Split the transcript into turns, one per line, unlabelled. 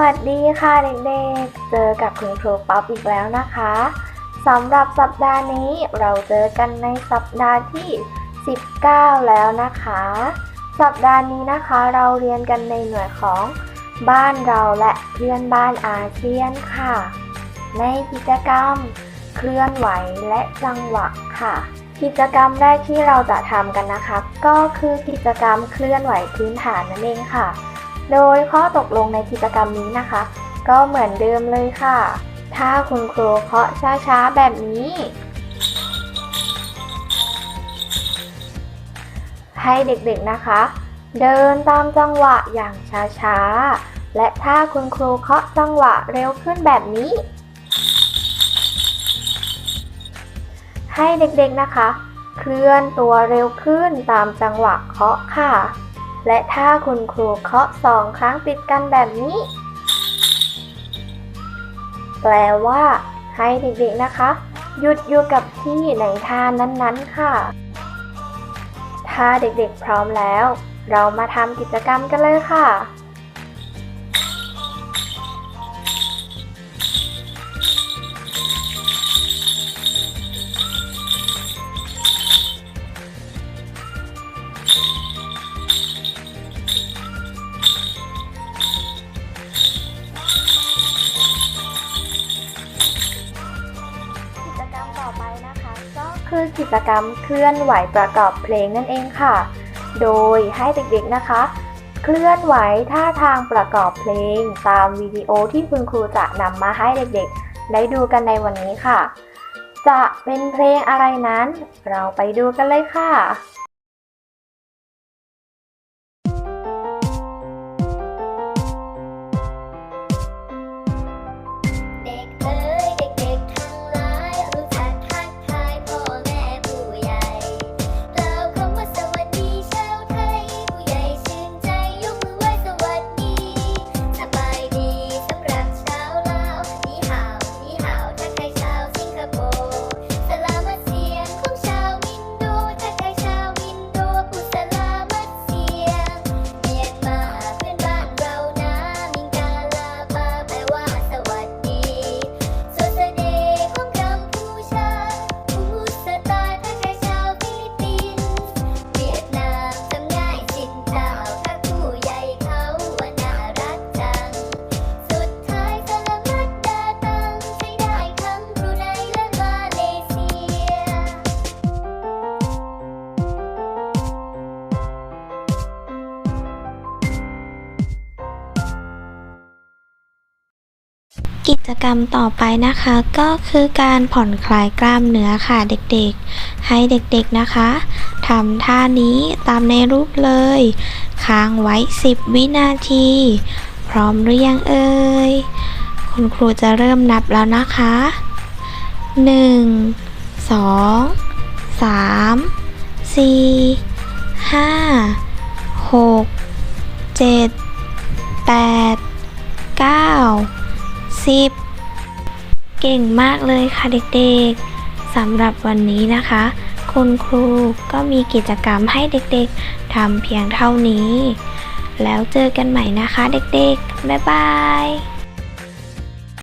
วัสดีค่ะเด็กๆ เจอกับคุณครูป๊อปอีกแล้วนะคะสำหรับสัปดาห์นี้เราเจอกันในสัปดาห์ที่ 19 แล้วนะคะ สัปดาห์นี้นะคะเราเรียนกันในหน่วยของบ้านเราและเพื่อนบ้านอาเซียนค่ะ ในกิจกรรม เคลื่อนไหวและจังหวะค่ะ กิจกรรมแรกที่เราจะทำกันนะคะ ก็คือกิจกรรมเคลื่อนไหวพื้นฐานนั่นเองค่ะ โดยข้อตกลงในกิจกรรมนี้นะคะ ก็เหมือนเดิมเลยค่ะ ถ้าคุณครูเคาะช้าๆแบบนี้ ให้เด็กๆนะคะ เดินตามจังหวะอย่างช้าๆ และถ้าคุณครูเคาะจังหวะเร็วขึ้นแบบนี้ ให้เด็กๆนะคะ เคลื่อนตัวเร็วขึ้นตามจังหวะเคาะค่ะ และถ้าคุณครูเคาะสองครั้งติดกันแบบนี้ แปลว่า ให้เด็กๆนะคะ หยุดอยู่กับที่ในท่านั้นๆค่ะ ถ้าเด็กๆพร้อมแล้ว เรามาทำกิจกรรมกันเลยค่ะ คือกิจกรรมเคลื่อนไหวประกอบเพลงนั่นเองค่ะ โดยให้เด็กๆนะคะ เคลื่อนไหวท่าทางประกอบเพลง ตามวิดีโอที่คุณครูจะนำมาให้เด็กๆ ได้ดูกันในวันนี้ค่ะ จะเป็นเพลงอะไรนั้น เราไปดูกันเลยค่ะ
กิจกรรมต่
อไปนะคะก็คือการผ่อนคลายกล้ามเนื้อค่ะเด็กๆ ให้เด็กๆนะคะทำท่านี้ตามในรูปเลย ค้างไว้ 10 วินาที พร้อมหรือยังเอ่ยคุณครูจะเริ่มนับแล้วนะคะ 1 2 3 4 5 6 7 8 10 เก่งมากเลยค่ะเด็กๆสำหรับวันนี้นะคะ คุณครูก็มีกิจกรรมให้เด็กๆทำเพียงเท่านี้ แล้วเจอกันใหม่นะคะเด็กๆ บ๊ายบาย